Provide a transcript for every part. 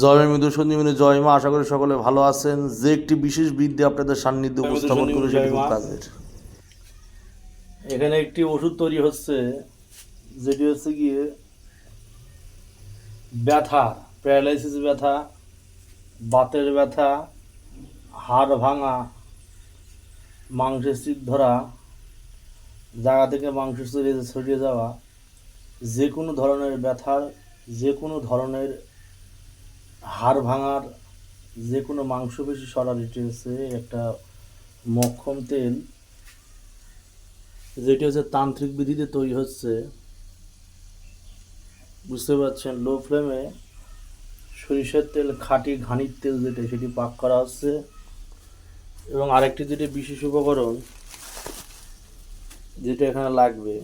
জয় মৃদু সঞ্জীবনী জয় মা আশা করি সকলে ভালো আছেন। যে একটি বিশেষ বিদ্যা আপনাদের সান্নিধ্য উপস্থাপন করে সেটি খুব কাজের এখানে একটি ওষুধ তৈরি হচ্ছে যেটি হচ্ছে গিয়ে ব্যথা প্যারালাইসিস ব্যথা বাতের ব্যথা হাড় ভাঙা মাংসের চিত ধরা জায়গা থেকে মাংস ছড়িয়ে ছড়িয়ে যাওয়া যে কোনো ধরনের ব্যথার যে কোনো ধরনের হাড় ভাঙার যে কোনো মাংসপেশি সরার এটি হচ্ছে একটা মক্ষম তেল, যেটি হচ্ছে তান্ত্রিক বিধিতে তৈরি হচ্ছে, বুঝতে পারছেন? লো ফ্লেমে সরিষার তেল, খাঁটি ঘানির তেল যেটা, সেটি পাক করা হচ্ছে। এবং আরেকটি যেটি বিশেষ উপকরণ, যেটা এখানে লাগবে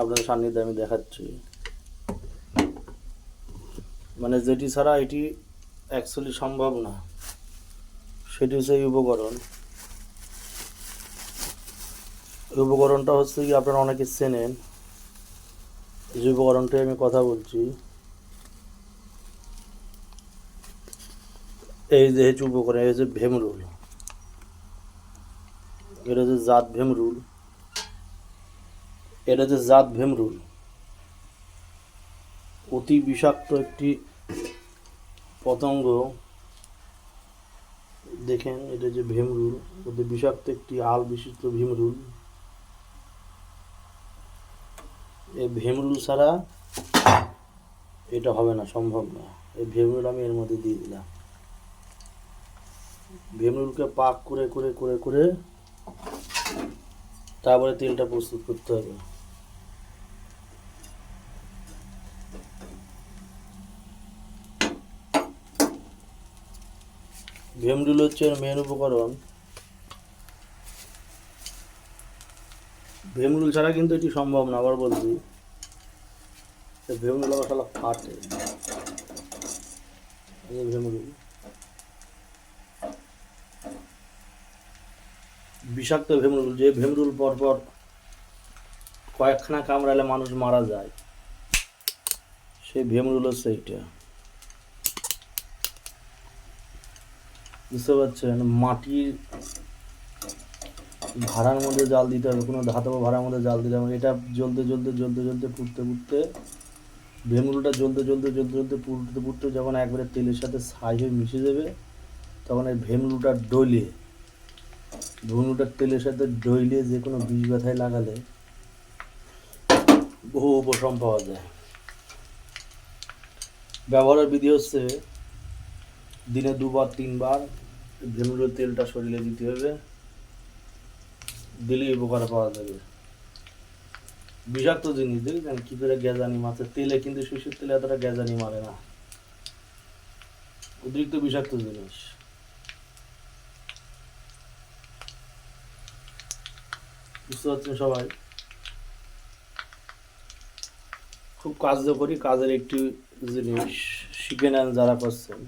আপনার সান্নিধ্যে আমি দেখাচ্ছি। মানে যেটি ছাড়া এটি অ্যাকচুয়ালি সম্ভব না। সেটি হচ্ছে এই উপকরণ। এই উপকরণটা হচ্ছে কি আপনারা অনেকে চেনেন। যে উপকরণটাই আমি কথা বলছি। এই যে হচ্ছে উপকরণ, এই হচ্ছে ভেমরুল। এটা হচ্ছে জাত ভেমরুল। এটা হচ্ছে জাত ভেমরুল। অতি বিষাক্ত একটি পতঙ্গ দেখেন, এটা যে ভীমরুল অতি বিষাক্ত একটি আল বিশিষ্ট ভীমরুল। এই ভীমরুল ছাড়া এটা হবে না, সম্ভব না। এই ভীমরুল আমি এর মধ্যে দিয়ে দিলাম। ভীমরুলকে পাক করে করে করে করে তারপরে তেলটা প্রস্তুত করতে হবে। ভীমরুল হচ্ছে মেন উপকরণ। ভীমরুল ছাড়া কিন্তু এটি সম্ভব না, আবার বলছি। ভীমরুল আবার শালা ফাটে। ভীমরুল। বিষাক্ত ভেমরুল, যে ভেমরুল পরপর কয়েকখানা কামড়ালে মানুষ মারা যায়, সেই ভেমরুল হচ্ছে এইটা বুঝতে পারছেন? মাটির ভাড়ার মধ্যে জাল দিতে হবে, কোনো ধাতব ভাড়ার মধ্যে জাল দিতে হবে। এটা জ্বলতে জ্বলতে জ্বলতে জ্বলতে ফুটতে ফুটতে ভেমরুলটা জ্বলতে জ্বলতে জ্বলতে জ্বলতে পুড়তে পুড়তে যখন একবারে তেলের সাথে ছাই হয়ে মিশে যাবে, তখন এই ভেমরুলটা ডইলে ভেমরুলটার তেলের সাথে ডইলে যে কোনো বিষ ব্যথায় লাগালে বহু উপশম পাওয়া যায়। ব্যবহারের বিধি হচ্ছে দিনে দুবার, তিনবার ভেমরুলের তেলটা শরীরে দিতে হবে। দিলেই উপকার পাওয়া যাবে। বিষাক্ত জিনিস, দেখেছেন? কি করে গ্যাজানি মাছের তেলে, কিন্তু শিশুর তেলে এতটা গ্যাজানি মারে না। অতিরিক্ত বিষাক্ত জিনিস। বুঝতে পারছেন সবাই? খুব কার্যকরী কাজের একটি জিনিস শিখে নেন যারা করছেন।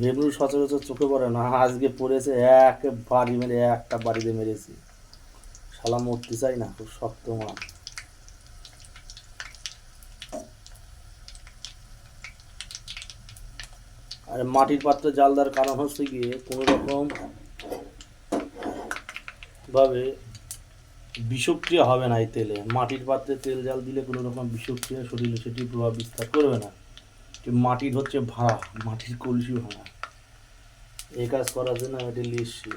ভেবরুল সচরাচর চোখে পড়ে না, আজকে পড়েছে এক বাড়ি মেরে, একটা বাড়িতে মেরেছি। শালা মরতে চাই না, খুব শক্ত মাল। আর মাটির পাত্রে জাল দেওয়ার কারণ হচ্ছে গিয়ে কোনো রকম ভাবে বিষক্রিয়া হবে না এই তেলে। মাটির পাত্রে তেল জাল দিলে কোনো রকম বিষক্রিয়া শরীরে সেটি প্রভাব বিস্তার করবে না। মাটির হচ্ছে ভাড়া, মাটির কলসি ভাড়া। এই কাজ করার জন্য আমি এটা এসছি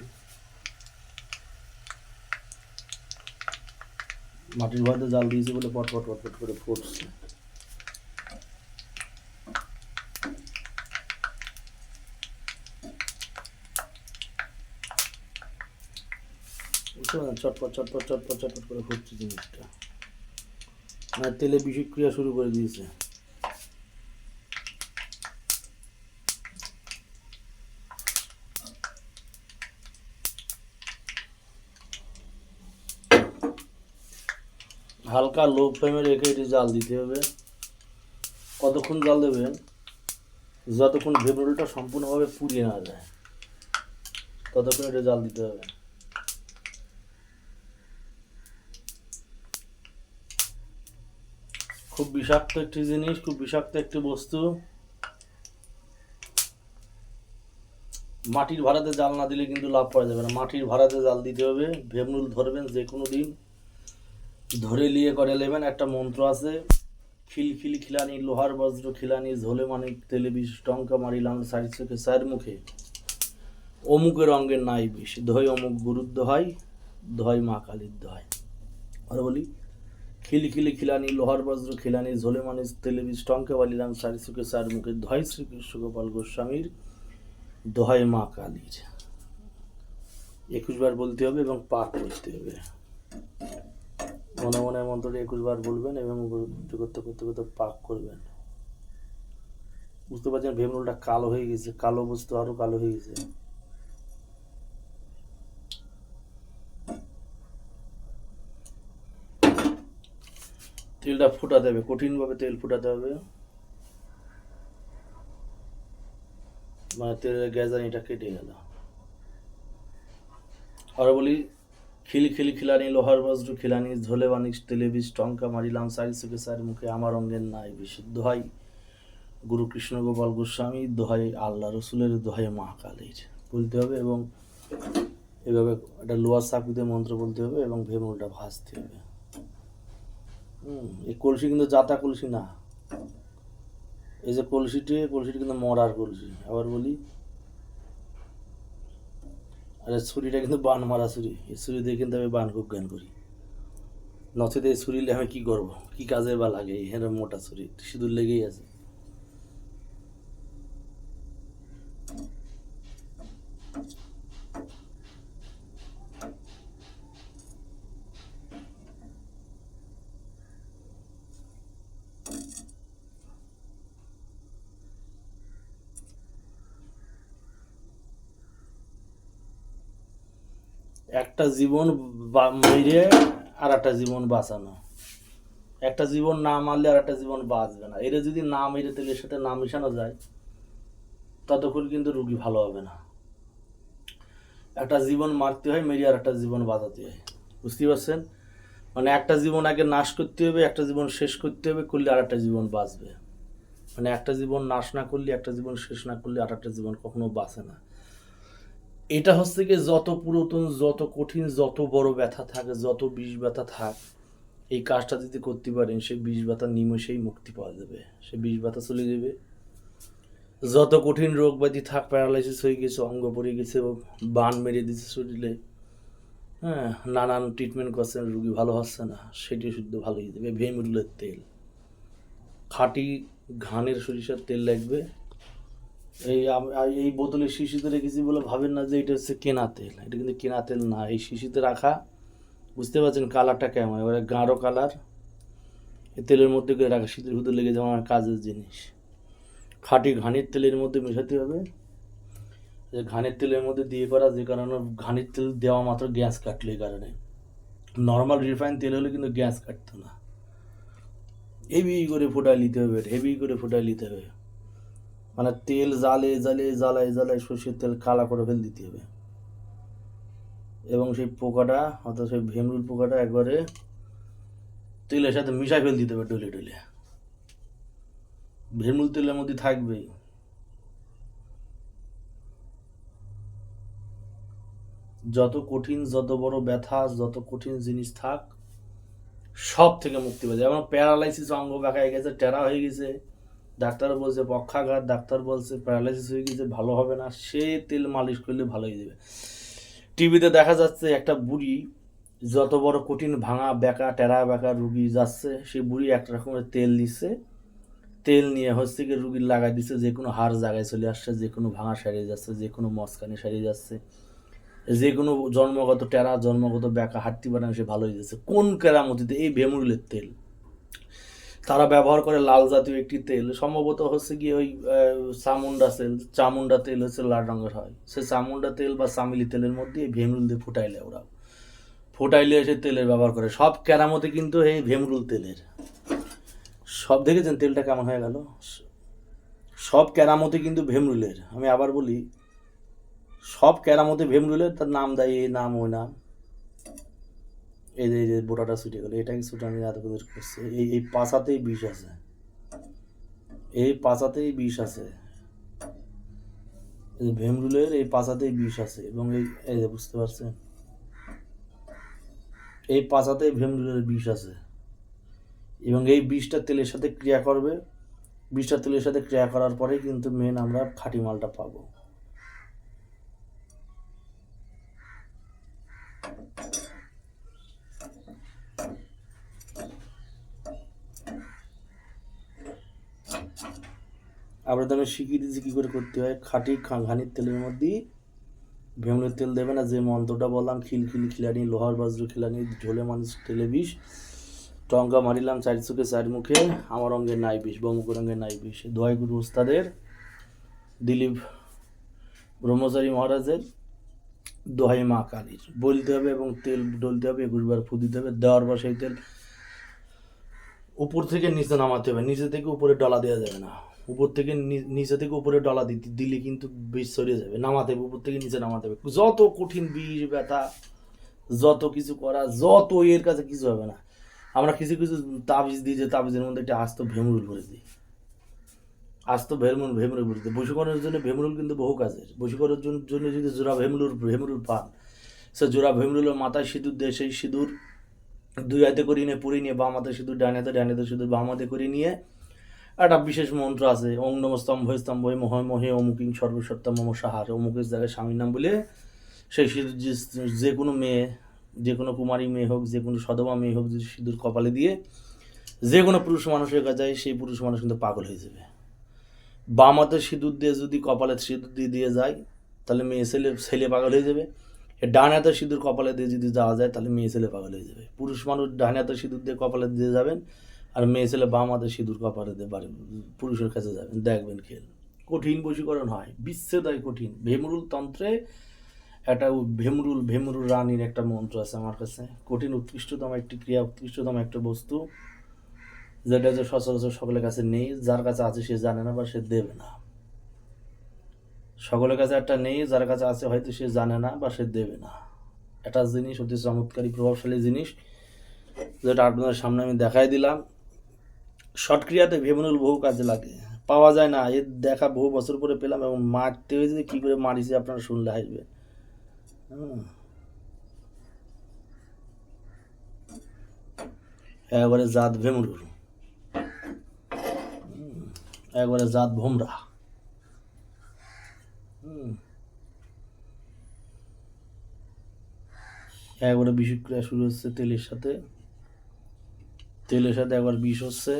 মাটির ভাড়াতে জাল দিয়েছি বলে পট পট পট পট করে ফুটছে। চটপট চটপট চটপট চটপট করে ফুটছে জিনিসটা। মানে তেলে বিষক্রিয়া শুরু করে দিয়েছে। হালকা লো ফ্লেমে রেখে এটি জাল দিতে হবে। কতক্ষণ জাল দেবেন? যতক্ষণ ভেবরুলটা সম্পূর্ণভাবে পুড়িয়ে না যায়, ততক্ষণ এটা জাল দিতে হবে। খুব বিষাক্ত একটি জিনিস, খুব বিষাক্ত একটি বস্তু। মাটির ভাড়াতে জাল না দিলে কিন্তু লাভ পাওয়া যাবে না। মাটির ভাড়াতে জাল দিতে হবে। ভেমরুল ধরবেন যে কোনো দিন। ধরে নিয়ে করে নেবেন, একটা মন্ত্র আছে খিল খিল খিলানি, লোহার বজ্র খিলানি, ঝোলে মানিক তেলে বিষ টঙ্কা মারিলাম সারি চোখে চার মুখে। অমুকের অঙ্গের নাই বিষ দই অমুক গুরুদ্ধ হয় দয় মা কালীর দয় আর বলি, খিলি খিলি খিলানি, লোহার বজ্র খিলানি, ঝোলে মানুষ তেলে বিষ টঙ্কে বালিলাম সারি চোখে চার মুখে ধয় শ্রীকৃষ্ণ গোপাল গোস্বামীর দোহাই মা কালীর। একুশ বার বলতে হবে এবং পাঠ করতে হবে। মনে মনে মন্ত্রটি একুশ বার বলবেন এবং করতে করতে করতে পাক করবেন। বুঝতে পারছেন? ভেমরুলটা কালো হয়ে গেছে। কালো বস্তু আরও কালো হয়ে গেছে। তেলটা ফুটাতে হবে। কঠিনভাবে তেল ফুটাতে হবে। মানে তেলের গ্যাজানিটা কেটে গেল। আর বলি খিল খিল খিলানি, লোহার বজ্র খিলানি, ঝোলে বানিস তেলে বিষ টঙ্কা মারিলাম, সারি চোখে সারি মুখে, আমার অঙ্গের নাই বিশুদ্ধ হয়। গুরু কৃষ্ণ গোপাল গোস্বামী, দোহাই আল্লাহ রসুলের, দোহাই মহাকালের বলতে হবে এবং এভাবে একটা লোহার চাকুতে মন্ত্র বলতে হবে এবং ভেমুলটা ভাজতে হবে। এই কলসি কিন্তু জাতা কলসি না। এই যে কলসিটি কলসিটি কিন্তু মরার কলসি। আবার বলি আরে ছুরিটা কিন্তু বান মারা ছুরি। এই ছুরি দিয়ে কিন্তু আমি বান খুব জ্ঞান করি। নথিতে এই ছুরিলে আমি কী করব? কী কাজে বা লাগে? এখানে মোটা ছুরি, সিঁদুর লেগেই আছে। একটা জীবন মেরে আর একটা জীবন বাঁচানো। একটা জীবন না মারলে আর একটা জীবন বাঁচবে না। এরা যদি না মেরে তেলের সাথে না মেশানো যায়, ততক্ষণ কিন্তু রুগী ভালো হবে না। একটা জীবন মারতে হয়, মেরে আর একটা জীবন বাঁচাতে হয়। বুঝতে পারছেন? মানে একটা জীবন আগে নাশ করতে হবে, একটা জীবন শেষ করতে হবে, করলে আর একটা জীবন বাঁচবে। মানে একটা জীবন নাশ না করলে, একটা জীবন শেষ না করলে আর একটা জীবন কখনো বাঁচে না। এটা হচ্ছে কি যত পুরাতন, যত কঠিন, যত বড় ব্যথা থাকে, যত বিষ ব্যথা থাক, এই কাজটা যদি করতে পারেন, সেই বিষ ব্যথা নিমেষেই মুক্তি পাওয়া যাবে। সে বিষ ব্যথা চলে যাবে। যত কঠিন রোগ ব্যাধি থাক, প্যারালাইসিস হয়ে গেছে, অঙ্গ পড়ে গেছে, বান মেরে দিচ্ছে শরীরে হ্যাঁ নানান ট্রিটমেন্ট করছেন, রুগী ভালো হচ্ছে না, সেটি শুদ্ধ ভালো হয়ে যাবে। ভেমরুলের তেল। খাঁটি ঘানের সরিষার তেল লাগবে। এই এই বোতলে শিশিতে রেখেছি বলে ভাবেন না যে এটা হচ্ছে কেনা তেল। এটা কিন্তু কেনা তেল না। এই শিশিতে রাখা, বুঝতে পারছেন কালারটা কেমন? এবারে গাঢ় কালার। এই তেলের মধ্যে করে রাখা শীতের ভিতরে লেগে যাওয়া আমার কাজের জিনিস। খাঁটি ঘানির তেলের মধ্যে মেশাতে হবে। যে ঘানির তেলের মধ্যে দিয়ে করা যে কারণে ঘানির তেল দেওয়া মাত্র গ্যাস কাটলো এই কারণে। নর্মাল রিফাইন তেল হলে কিন্তু গ্যাস কাটতো না। হেভি করে ফোটায় নিতে হবে হেভি করে ফোটায় নিতে হবে। মানে তেল জালে জালে জ্বালায় জ্বালায় সর্ষের তেল কালা করে ফেল দিতে হবে। এবং সেই পোকাটা, অর্থাৎ সেই ভেমরুল পোকাটা একবারে তেলের সাথে মিশাই ফেল দিতে হবে ডলে ডলে। ভেমরুল তেলের মধ্যে থাকবেই যত কঠিন, যত বড় ব্যথা, যত কঠিন জিনিস থাক সব থেকে মুক্তি পাওয়া যায়। যেমন প্যারালাইসিস অঙ্গ বেঁকায় গেছে, টেরা হয়ে গেছে। ডাক্তার বলছে, পক্ষাঘাত, ডাক্তার বলছে প্যারালাইসিস হয়ে গেছে, ভালো হবে না, সে তেল মালিশ করলে ভালো হয়ে যাবে। টিভিতে দেখা যাচ্ছে একটা বুড়ি, যত বড় কঠিন ভাঙা, বেকা, টেরা বেকা রুগী যাচ্ছে, সেই বুড়ি একটা রকমের তেল নিচ্ছে তেল নিয়ে হচ্ছে কি রুগীর লাগাই দিচ্ছে, যে কোনো হাড় জায়গায় চলে আসছে, যে কোনো ভাঙা সারিয়ে যাচ্ছে, যে কোনো মস্কানি সারিয়ে যাচ্ছে। যে কোনো জন্মগত টেরা, জন্মগত বেকা হাঁটতে পারে সে ভালো হয়ে যাচ্ছে। কোন কেরামতিতে এই ভেমুরিলের তেল? তারা ব্যবহার করে লাল জাতীয় একটি তেল। সম্ভবত হচ্ছে কি ওই চামুন্ডা তেল চামুন্ডা তেল হচ্ছে লাল রঙের হয়। সে চামুন্ডা তেল বা চামিলি তেলের মধ্যে এই ভেমরুল দিয়ে ফুটাইলে ওরা। ফুটাইলে এসে তেলের ব্যবহার করে। সব কেরামতে কিন্তু এই ভেমরুল তেলের। সব দেখেছেন তেলটা কেমন হয়ে গেল? সব কেরামতে কিন্তু ভেমরুলের। আমি আবার বলি, সব কেরামতে ভেমরুলের, তার নাম দেয় এই নাম ওই নাম। এই যে এই যে বোটাটা ছুটে গেলো, এটাকে ছুটানি করে করছে। এই এই পাশাতেই বিষ আছে। এই পাশাতেই বিষ আছে। ভেমরুলের এই পাশাতেই বিষ আছে এবং এই এই যে বুঝতে পারছেন? এই পাশাতেই ভেমরুলের বিষ আছে। এবং এই বিষটা তেলের সাথে ক্রিয়া করবে। বিষটা তেলের সাথে ক্রিয়া করার পরেই কিন্তু মেন আমরা খাঁটি মালটা পাবো। আমি শিখিয়ে দিচ্ছি কী করে করতে হয়? খাঁটি ঘানির তেলের মধ্যে ভেমলের তেল দেবে না? যে মন্ত্রটা বললাম খিলখিলি খিলানি, লোহার বজ্র খিলানি, ঝোলে মানুষ তেলে বিষ, টঙ্কা মারিলাম চারি চোখে, চারি মুখে, আমার অঙ্গে নাই বিষ, বমুকের অঙ্গে নাই বিষ। দোয়াই গুরু উস্তাদের দিলীপ ব্রহ্মচারী মহারাজের দোহাই মা কালীর। বলতে হবে এবং তেল ডলতে হবে একুশ বার ফু দিতে হবে, দেওয়ার পর সেই তেল উপর থেকে নিচে নামাতে হবে। নিচে থেকে উপরে ডলা দেওয়া যাবে না। উপর থেকে নিচে থেকে উপরে ডলা দিতে দিলে কিন্তু বিষ ছড়িয়ে যাবে, নামাতে হবে, উপর থেকে নিচে নামাতে হবে। যত কঠিন বিষ ব্যথা, যত কিছু করা, যত এর কাছে কিছু হবে না। আমরা কিছু কিছু তাবিজ দিই, যে তাবিজের মধ্যে একটা আস্ত ভেমরুল করে দিই। আস্ত ভেমরুল ভেমরুল করে দিই। বশীকরণের জন্য ভেমরুল কিন্তু বহু কাজের। বশীকরণের জন্য জন্য যদি জোড়া ভেমরুল ভেমরুল পান, সে জোড়া ভেমরুলের মাথায় সিঁদুর দেয় সেই সিঁদুর দুই হাতে করে নিয়ে পুড়ে নিয়ে বাম হাতে সিঁদুর, ডান হাতে ডান হাতে সিঁদুর বাম হাতে করে নিয়ে একটা বিশেষ মন্ত্র আছে, ওং নম স্তম্ভ স্তম্ভ মহে মহে অমুকিং সর্বসত্তা মম সাহার। অমুকের জায়গায় স্বামীর নাম বলে সেই সিঁদুর যে- কোনো মেয়ে, যে কোনো কুমারী মেয়ে হোক, যে কোনো সদমা মেয়ে হোক যদি সিঁদুর কপালে দিয়ে যে কোনো পুরুষ মানুষের কাছে যায়, সেই পুরুষ মানুষ কিন্তু পাগল হয়ে যাবে। বাম হাতে সিঁদুর দিয়ে যদি কপালে সিঁদুর দিয়ে দিয়ে যায়, তাহলে মেয়ে ছেলে ছেলে পাগল হয়ে যাবে। ডান হাতে সিঁদুর কপালে দিয়ে যদি যাওয়া যায়, তাহলে মেয়ে ছেলে পাগল হয়ে যাবে। পুরুষ মানুষ ডান হাতে সিঁদুর দিয়ে কপালে দিয়ে যাবেন আর মেয়ে ছেলে বাম হাতে সিঁদুর কপালে দিয়ে, বাড়ি, পুরুষের কাছে যাবেন দেখবেন খেল। কঠিন বশীকরণ হয় বিচ্ছেদ হয় কঠিন। ভেমরুল তন্ত্রে একটা ভেমরুল ভেমরুল রানীর একটা মন্ত্র আছে আমার কাছে। কঠিন উৎকৃষ্টতম একটি ক্রিয়া, উৎকৃষ্টতম একটা বস্তু, যেটা যে সচরাচর সকলের কাছে নেই, যার কাছে আছে সে জানে না বা সে দেবে না। সকলের কাছে একটা নেই, যার কাছে আছে হয়তো সে জানে না বা সে দেবে না। একটা জিনিস অতি চমৎকারী, প্রভাবশালী জিনিস, যেটা আপনাদের সামনে আমি দেখাই দিলাম। শর্টক্রিয়াতে ভেমনুল বহু কাজে লাগে। পাওয়া যায় না। এর দেখা বহু বছর পরে পেলাম এবং মারতে হয়েছে, কী করে মারিছে আপনারা শুনলে হাসবে। একবারে জাত ভেমরুল। একবারে জাত ভোমরা। একবারে বিষক্রিয়া শুরু হচ্ছে তেলের সাথে। তেলের সাথে একবার বিষ হচ্ছে।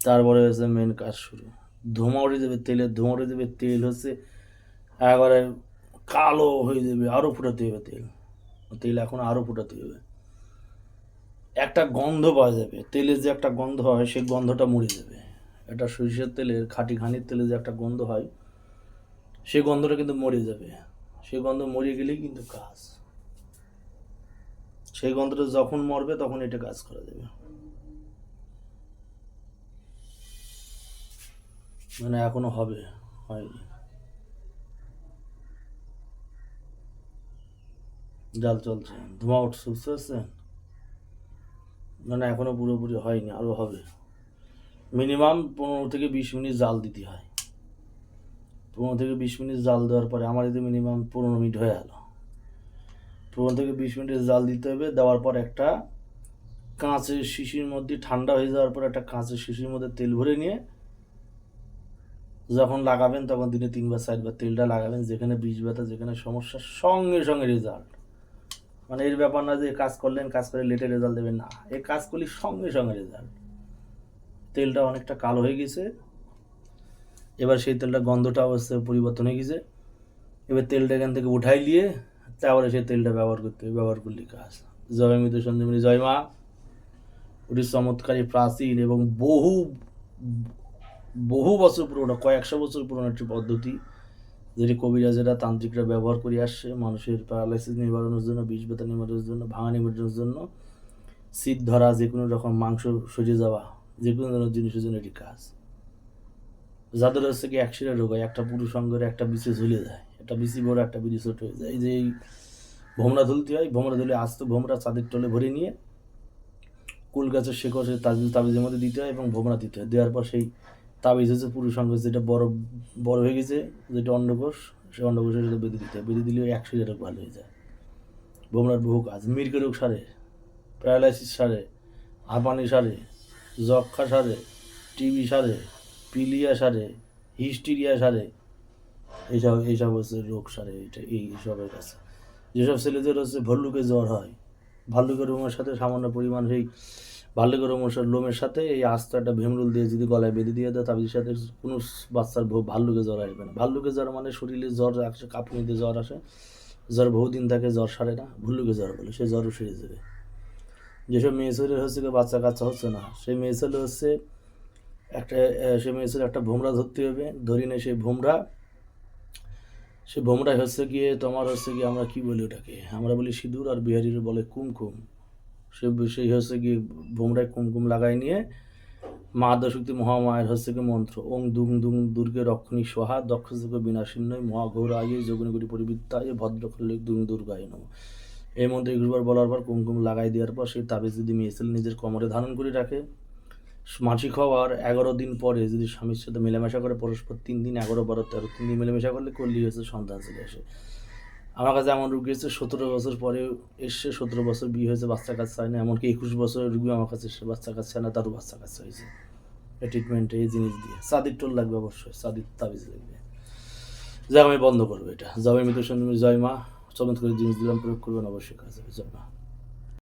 তারপরে হচ্ছে মেন কাজ শুরু। ধোঁয়া উঠে যাবে তেলের ধোঁয়া উঠে যাবে তেল হচ্ছে একবারে কালো হয়ে যাবে আরও ফুটাতে হবে তেল। তেল এখন আরও ফুটাতে হবে। একটা গন্ধ পাওয়া যাবে তেলের যে একটা গন্ধ হয় সেই গন্ধটা মরে যাবে। একটা সরিষার তেলের খাঁটি ঘানির তেলে যে একটা গন্ধ হয়, সেই গন্ধটা কিন্তু মরে যাবে। সেই গন্ধ মরে গেলেই কিন্তু কাজ। সেই গন্ধটা যখন মরবে তখন এটা কাজ করা যাবে। মানে এখনও হবে, হয়নি। জাল চলছে। ধোঁয়া উঠছে বুঝতে পারছেন মানে এখনও পুরোপুরি হয়নি, আরও হবে। মিনিমাম পনেরো থেকে বিশ মিনিট জাল দিতে হয়। পনেরো থেকে বিশ মিনিট জাল দেওয়ার পরে আমার এতে মিনিমাম পনেরো মিনিট হয়ে গেল। পনেরো থেকে বিশ মিনিট জাল দিতে হবে, দেওয়ার পর একটা কাঁচের শিশির মধ্যে, ঠান্ডা হয়ে যাওয়ার পর একটা কাঁচের শিশির মধ্যে তেল ভরে নিয়ে যখন লাগাবেন, তখন দিনে তিনবার, চারবার তেলটা লাগাবেন, যেখানে বীজ ব্যথা, যেখানে সমস্যা, সঙ্গে সঙ্গে রেজাল্ট মানে এর ব্যাপার না যে কাজ করলেন, কাজ করে লেটে রেজাল্ট দেবেন না। এই কাজ করলে সঙ্গে সঙ্গে রেজাল্ট তেলটা অনেকটা কালো হয়ে গেছে। এবার সেই তেলটা গন্ধটা অবশ্যই পরিবর্তন হয়ে গেছে। এবার তেলটা এখান থেকে উঠাই নিয়ে তারপরে সেই তেলটা ব্যবহার করতে হবে, ব্যবহার করলে কাজ? জয় মৃত সঞ্জীবনী জয় মা। ওটি চমৎকারী, প্রাচীন এবং বহু বহু বছর পুরনো কয়েকশো বছর পুরনো একটি পদ্ধতি, যেটি কবিরাজেরা তান্ত্রিকরা ব্যবহার করে আসছে, মানুষের প্যারালাইসিস নিবারণের জন্য, বিষ ব্যথা নিবারণের জন্য, ভাঙা নিবারণের জন্য। শীত, ধরা, যে কোনো রকম মাংস সরে যাওয়া, যে কোনো ধরনের জিনিসের জন্য এটি কাজ। যাদের হচ্ছে কি অ্যাক্সিডেন্ট রোগ হয়, একটা পুরুষ অঙ্গের একটা বিচে ঝুলে যায়, একটা বিচি বড়, একটা বিচি ছোট হয়ে যায়। যে এই ভোমরা ধুলতে হয়, ভোমরা ধুলে আস্ত ভোমরা চাঁদের টলে ভরে নিয়ে কুল গাছের শেকড় সেই তাবিজের মধ্যে দিতে হয় এবং ভোমরা দিতে হয়। দেওয়ার পর সেই তাবিজ হচ্ছে পুরুষ অঙ্গ যেটা বড় বড় হয়ে গেছে, যেটা অন্ডকোষ সেই অন্ডকোষের সাথে বেঁধে দিতে বেঁধে দিলে একশো রোগ ভালো হয়ে যায়। ভোমরার বহু কাজ। মির্গে রোগ সারে, প্যারালাইসিস সারে, হাঁপানি সারে যক্ষা সারে, টিবি সারে, পিলিয়া সারে, হিস্টিরিয়া সারে এইসব এইসব হচ্ছে রোগ সারে এইটা এই সবের কাছে যেসব ছেলেদের হচ্ছে ভল্লুকে জ্বর হয়, ভাল্লুকের রোমের সাথে সামান্য পরিমাণ সেই ভাল্লুকের রোমের লোমের সাথে এই আস্ত একটা ভেমরুল দিয়ে যদি গলায় বেঁধে দিয়ে দেয়, তাদের সাথে কোনো বাচ্চার ভাল্লুকে জ্বর আসবে না। ভাল্লুকে জ্বর মানে শরীরে জ্বর আসে, কাঁপুনিতে জ্বর আসে। জ্বর বহুদিন থাকে জ্বর সারে না ভুল্লুকে জ্বর বলে, সে জ্বরও সেরে যাবে। যেসব মেয়ে ছেলের হচ্ছে বাচ্চা কাচ্চা হচ্ছে না, সেই মেয়ে ছেলে হচ্ছে একটা সে মেয়ে ছেলে একটা ভোমরা ধরতে হবে, ধরি না সেই ভোমরা। সে ভোমরাই হচ্ছে গিয়ে তোমার হচ্ছে গিয়ে আমরা কি বলি ওটাকে? আমরা বলি সিঁদুর আর বিহারির বলে কুমকুম। সে সেই হচ্ছে গিয়ে ভোমরায় কুমকুম লাগাই নিয়ে মা দশক্তি মহামায়ের হচ্ছে কি মন্ত্র, ওং দুং দুং দুর্গে রক্ষণী সোহা, দক্ষ যুগ বিনাশিন্নয় মহাঘৌরায় যোগনিগুড়ি পরিবৃত্তায় ভদ্রকল্লে দুং দুর্গায় নম। এই মন্ত্র একুশবার বলার পর কুমকুম লাগাই দেওয়ার পর সেই তাবিজ যদি মেয়ে নিজের কোমরে ধারণ করে রাখে। মাসিক হওয়ার এগারো দিন পরে যদি স্বামীর সাথে মেলামেশা করে, পরস্পর তিন দিন, এগারো, বারো, তেরো, তিন দিন মেলামেশা করলে করলেই হচ্ছে সন্তান চলে আসে। আমার কাছে এমন রুগী হচ্ছে সতেরো বছর পরে এসে সতেরো বছর বিয়ে হয়েছে, বাচ্চা কাচ্চা হয় না এমনকি একুশ বছর রুগী আমার কাছে এসে বাচ্চা কাচ্চা হয় না, তারও বাচ্চা কাচ্চা হয়েছে। এই ট্রিটমেন্টে এই জিনিস দিয়ে। সাদির টোল লাগবে অবশ্যই সাদির তাবিজ লাগবে। যা আমি বন্ধ করব এটা। জয় মৃত সঙ্গে জয় মা চমৎকার জিনিস দিলাম, প্রয়োগ করবেন, অবশ্যই কাজ হবে। জয় মা।